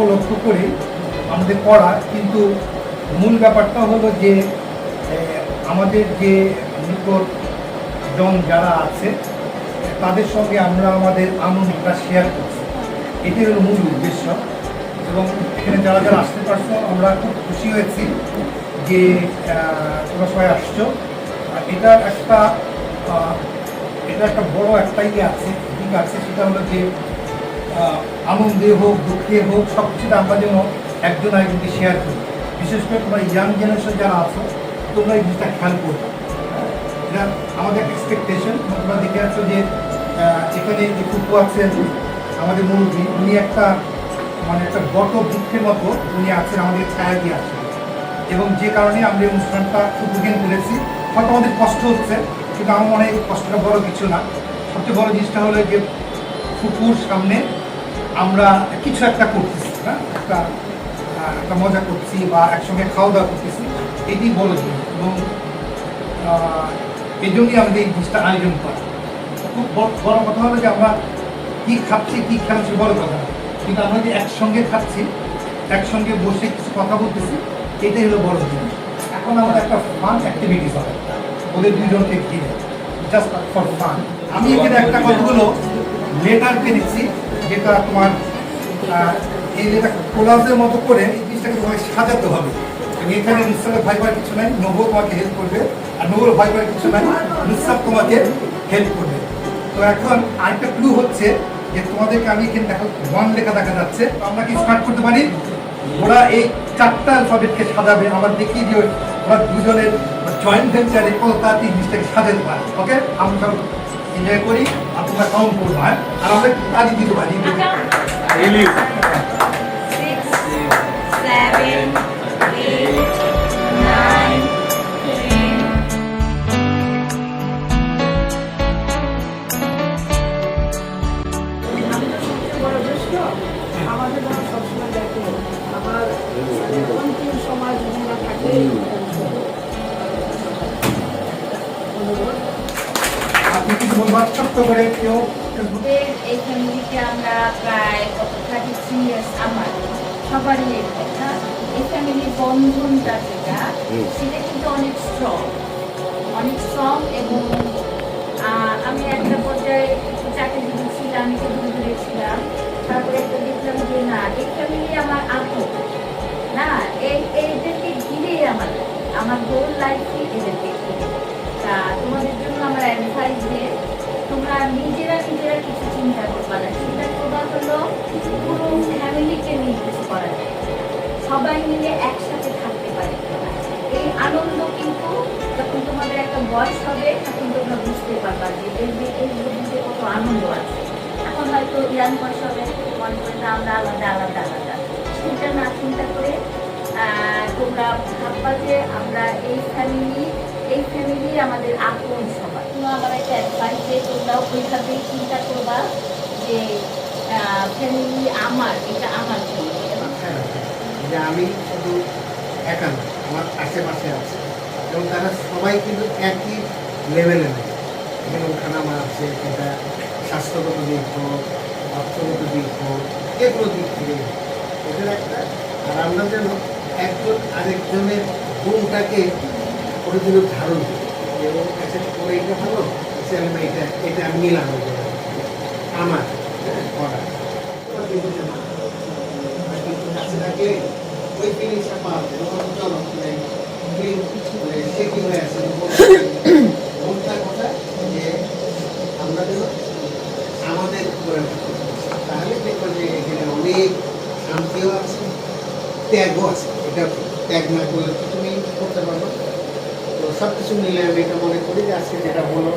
লক্ষ্য করে আমাদের করা, কিন্তু মূল ব্যাপারটা হলো যে আমাদের যে নিকট জন যারা আছে, তাদের সঙ্গে আমরা আমাদের আনন্দটা শেয়ার করছি। এটি হলো মূল উদ্দেশ্য। এবং এখানে যারা যারা আসতে পারছ, আমরা খুব খুশি হয়েছি যে তোমরা সবাই আসছো। আর এটার একটা এটা একটা বড় একটা ইয়ে আছে, দিক আছে, সেটা হলো যে আনন্দে হোক, দুঃখে হোক, সব কিছুটা আমরা যেন একজন আরেকজনকে শেয়ার করি। বিশেষ করে তোমরা ইয়াং জেনারেশন যারা আছো, তোমরা এই জিনিসটা খেয়াল করবে। এটা আমাদের এক্সপেকটেশন তোমরা দেখে আছো যে এখানে যে কুকু আছেন, আমাদের মুরব্বী উনি একটা মানে একটা গত বৃক্ষের মতো উনি আছেন, আমাদের ছায়া দিয়ে আছেন। এবং যে কারণে আমরা এই অনুষ্ঠানটা উপভোগ করেছি। হয়তো আমাদের কষ্ট হচ্ছে, কিন্তু আমার মনে হয় কষ্টটা বড় কিছু না। সবচেয়ে বড় জিনিসটা হলো যে ফুকুর সামনে আমরা কিছু একটা করতেছি না একটা একটা মজা করছি বা একসঙ্গে খাওয়া দাওয়া করতেছি, এটি জিনিস এবং এই জন্যই আমাদের এই জিনিসটা আয়োজন করা। খুব বড়- কথা হলো যে আমরা কী খাচ্ছি কী খাচ্ছি বড় কথা। কিন্তু আমরা যে একসঙ্গে খাচ্ছি, একসঙ্গে বসে কিছু কথা বলতেছি, এটাই হলো বড় জিনিস। এখন আমাদের একটা ফান অ্যাক্টিভিটিস হবে ওদের দুজনকে ঘিরে। জাস্ট ফর ফান আমি এখানে একটা কতগুলো লেটার পেরেছি যেটা তোমার এই যেটা কোলাজের মতো করে এই জিনিসটাকে তোমাকে সাজাতে হবে। এখানে নিঃসাবের ভাই ভাই কিছু নাই নবু তোমাকে হেল্প করবে, আর নবুর ভাই ভাই কিছু নাই নিঃসাব তোমাকে হেল্প করবে। তো এখন আরেকটা ক্লু হচ্ছে যে তোমাদেরকে আমি এখানে দেখো ওয়ান লেখা দেখা যাচ্ছে। আমরা কি স্টার্ট করতে পারি? ওরা এই চারটা অ্যালফাবেটকে সাজাবে, আমার দেখিয়ে দিয়ে ওরা দুজনের জয়েন্ট ভেঞ্চারে কত তাড়াতাড়ি জিনিসটাকে সাজাতে পারে। ওকে আমরা এনজয় করি আর তোমরা কাউন্ট করব হ্যাঁ? আর আমরা কাজে দিতে পারি। Six, seven, eight, কিছু বলবার ছোট্ট করে কেউ এই ফ্যামিলিতে আমরা প্রায় কত থার্টি থ্রি ইয়ার্স আমার সবারই এরকম না এই ফ্যামিলির বন্ধনটা যেটা সেটা কিন্তু অনেক স্ট্রং অনেক স্ট্রং এবং আহ, আমি একটা পর্যায়ে চাকরি জীবী ছিলাম একটু দূরে দূরে ছিলাম। তারপরে একটা দেখলাম যে না এই ফ্যামিলি আমার আপন। না আমার আমার গোল লাইফই নিজেরা নিজেরা কিছু চিন্তা করবা না চিন্তা করবা হলো পুরো ফ্যামিলিকে নিয়ে কিছু করা যায়। সবাই মিলে একসাথে থাকতে পারে। এই আনন্দ কিন্তু যখন তোমাদের একটা বয়স হবে, তখন তোমরা বুঝতে পারবা যে এর এর কত আনন্দ আছে। এখন হয়তো ইয়াং বয়স হবে, মনে করে না আমরা আলাদা আলাদা আলাদা। সেটা না, চিন্তা করে তোমরা ভাববা যে আমরা এই ফ্যামিলি এই ফ্যামিলি আমাদের আপন সবাই তো আমার একটা অ্যাডভাইস যে তোমরাও ওইভাবেই চিন্তা করবা যে ফ্যামিলি আমার এটা আমার ফ্যামিলি যে আমি শুধু একা না আমার আশেপাশে আছে। এবং তারা সবাই কিন্তু একই লেভেলে নেই এখানে ওঠানামা আছে এটা স্বাস্থ্যগত দিক হোক অর্থগত দিক হোক যে কোনো দিক থেকে। এদের একটা আর আমরা যেন একজন আরেকজনের গুণটাকে করে দিল ধারণ করি। এবং কাছে করে এটা এটা এটা আমার হ্যাঁ, করা। কিন্তু কাছে থাকলে ওই ফিলিংসটা পাওয়া যায় চলো সে কি হয়ে আছে কথা যে আমরা যেন আমাদের করে তাহলে যে অনেক শান্তিও আছে ত্যাগও আছে। এটা ত্যাগ না করলে তো তুমি করতে পারবে। তো সব কিছু মিলে আমি এটা মনে করি যে আজকে যেটা হলো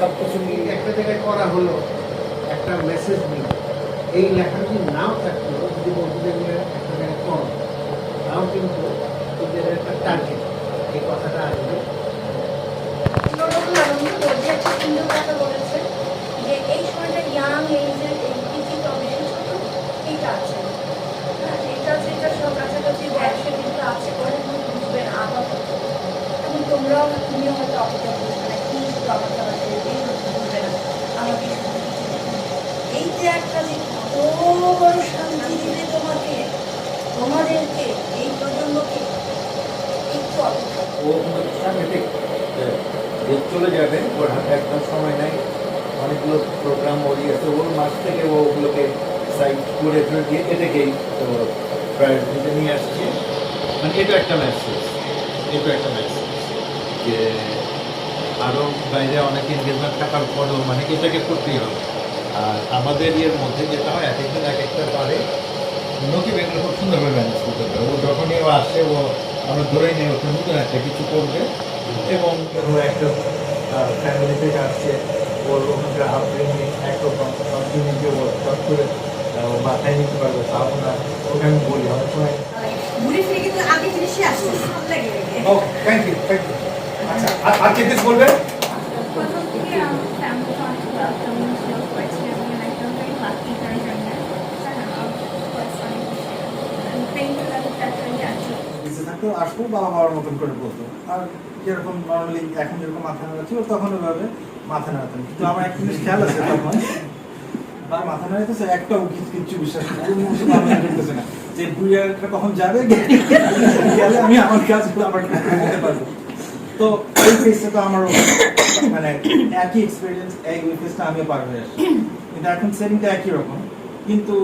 সব কিছু মিলে একটা জায়গায় করা হলো, একটা মেসেজ নিল। এই লেখা যদি নাও থাকতো যদি বন্ধুদের মিলে একটা জায়গায় কম তাও কিন্তু তোদের একটা টার্গেট এই কথাটা আসবে। কথা বলেছে যে এই সময়টা ইয়াং এইজের টিচিং অবিশেষত এইটা আছে হ্যাঁ, এটা যেটা সব কাছাকাছি বয়সে কিন্তু আছে করে বুঝবেন আপাতত এখন তোমরাও তুমিও হয়তো অপেক্ষা বুঝবে না কি শুধু অপেক্ষা আছে এই বুঝবে না আমাকে শুধু কিছু দেখো। এই যে একটা যে কত বড় শান্তি সাংঘাতিক আহ, যে চলে যাবে ওর হাতে একদম সময় নাই। অনেকগুলো প্রোগ্রাম ওরই আছে ওর মাস থেকে ও ওগুলোকে সাইড করে ফেলে দিয়ে এটাকেই তো প্রায়োরিটিতে নিয়ে আসছে। মানে এটা একটা মেসেজ এটা একটা মেসেজ যে আরও বাইরে অনেক এনগেজমেন্ট থাকার পরেও মানে এটাকে করতেই হবে। আর আমাদের ইয়ের মধ্যে যেটা হয় এক একজন এক একটা পারে। এগুলো খুব সুন্দরভাবে ম্যানেজ করতে পারে। ও যখনই ও আসে ও আমরা ধরেই নিই ওকে নতুন একটা কিছু করবে। এবং একটা ফ্যামিলি থেকে আসছে ওর ওখানকার আপব্রিঙ্গিং একরকম সব জিনিসকে ও চট করে মাথায় নিতে পারবে তাও না ওকে আমি বলি অনেক সময় ঘুরে ফিরে কিন্তু আগে জিনিসই আসছে ভালো লাগে ও থ্যাংক ইউ থ্যাংক ইউ আচ্ছা আর আর কে কিছু বলবে? প্রথম থেকে আমার ফ্যামিলি অনেক ওয়েলকামিং ছিল আমি একদম লাকি তার জন্য থ্যাংক ইউ আমি আছি বেঁচে থাকতেও আসব বাবা বাবার মতন করে বলতো। আর যেরকম নর্মালি এখন যেরকম মাথা নাড়াচ্ছি ও তখন ওইভাবে মাথা নাড়াতেন কিন্তু আমার একটা জিনিস খেয়াল আছে তখন। বা মাথা নাড়াইতেছে একটাও কিচ্ছু বিশ্বাস করতেছে না। যে বুড়িয়াটা কখন যাবে, গেলে আমি আমার কাজগুলো আমার করতে পারব। তো এই ফেসটা তো আমারও মানে একই এক্সপিরিয়েন্স এই ওই ফেসটা আমিও পার হয়ে আসছি। কিন্তু এখন সেটিংটা একই রকম। কিন্তু